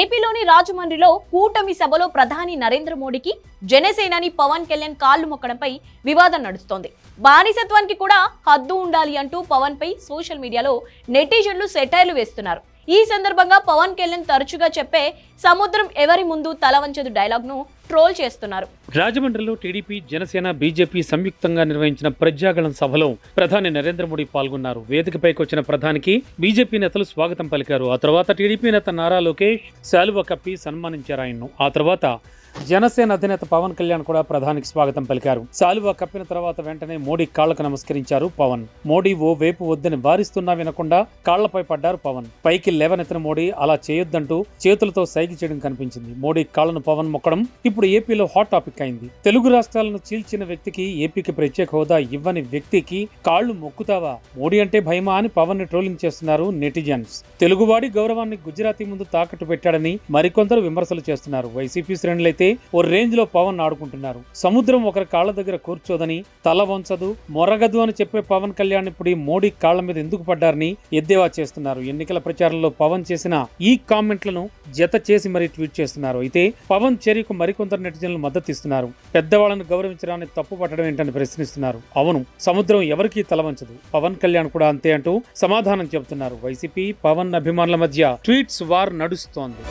ఏపీలోని రాజమండ్రిలో కూటమి సభలో ప్రధాని నరేంద్ర మోడీకి జనసేనాని పవన్ కళ్యాణ్ కాళ్ళు మొక్కడంపై వివాదం నడుస్తోంది. బానిసత్వానికి కూడా హద్దు ఉండాలి అంటూ పవన్ పై సోషల్ మీడియాలో నెటిజన్లు సెటైర్లు వేస్తున్నారు. ఈ సందర్భంగా పవన్ కళ్యాణ్ తరచుగా చెప్పే సముద్రం ఎవరి ముందు తల వంచదు డైలాగ్ను ట్రోల్ చేస్తున్నారు. రాజమండ్రిలో టీడీపీ జనసేన బీజేపీ సంయుక్తంగా నిర్వహించిన ప్రజాగళం సభలో ప్రధాని నరేంద్ర మోడీ పాల్గొన్నారు. వేదికపైకి వచ్చిన ప్రధానికి బీజేపీ నేతలు స్వాగతం పలికారు. ఆ తర్వాత టీడీపీ నేత నారా లోకేష్ శాలువ కప్పి సన్మానించారు ఆయన్ను. ఆ తర్వాత జనసేన అధినేత పవన్ కళ్యాణ్ కూడా ప్రధానికి స్వాగతం పలికారు. శాలువా కప్పిన తర్వాత వెంటనే మోడీ కాళ్ళకు నమస్కరించారు పవన్. మోడీ ఓ వేపు వద్దని వారిస్తున్నా వినకుండా కాళ్ళపై పడ్డారు పవన్. పైకి లేవనెత్తిన మోడీ అలా చేయొద్దంటూ చేతులతో సైకి చేయడం కనిపించింది. మోడీ కాళ్ళను పవన్ మొక్కడం ఇప్పుడు ఏపీలో హాట్ టాపిక్ అయింది. తెలుగు రాష్ట్రాలను చీల్చిన వ్యక్తికి ఏపీకి ప్రత్యేక హోదా ఇవ్వని వ్యక్తికి కాళ్ళు మొక్కుతావా? మోడీ అంటే భయమా అని పవన్ని ట్రోలింగ్ చేస్తున్నారు నెటిజన్స్. తెలుగువాడి గౌరవాన్ని గుజరాతీ ముందు తాకట్టు పెట్టాడని మరికొందరు విమర్శలు చేస్తున్నారు. వైసీపీ శ్రేణులైతే ఓ రేంజ్లో పవన్ ఆడుకుంటున్నారు. సముద్రం ఒకరి కాళ్ళ దగ్గర కూర్చోదని తల వంచదు మొరగదు అని చెప్పే పవన్ కళ్యాణ్ ఇప్పుడు ఈ మోడీ కాళ్ళ మీద ఎందుకు పడ్డారని ఎద్దేవా చేస్తున్నారు. ఎన్నికల ప్రచారంలో పవన్ చేసిన ఈ కామెంట్లను జత చేసి మరీ ట్వీట్ చేస్తున్నారు. అయితే పవన్ చర్యకు మరికొందరు నెటిజన్లు మద్దతు ఇస్తున్నారు పెద్దవాళ్ళను గౌరవించడాన్ని తప్పు పట్టడం ఏంటని ప్రశ్నిస్తున్నారు. అవును సముద్రం ఎవరికీ తల వంచదు. పవన్ కళ్యాణ్ కూడా అంతే అంటూ సమాధానం చెబుతున్నారు. వైసీపీ పవన్ అభిమానుల మధ్య ట్వీట్స్ వార్ నడుస్తోంది.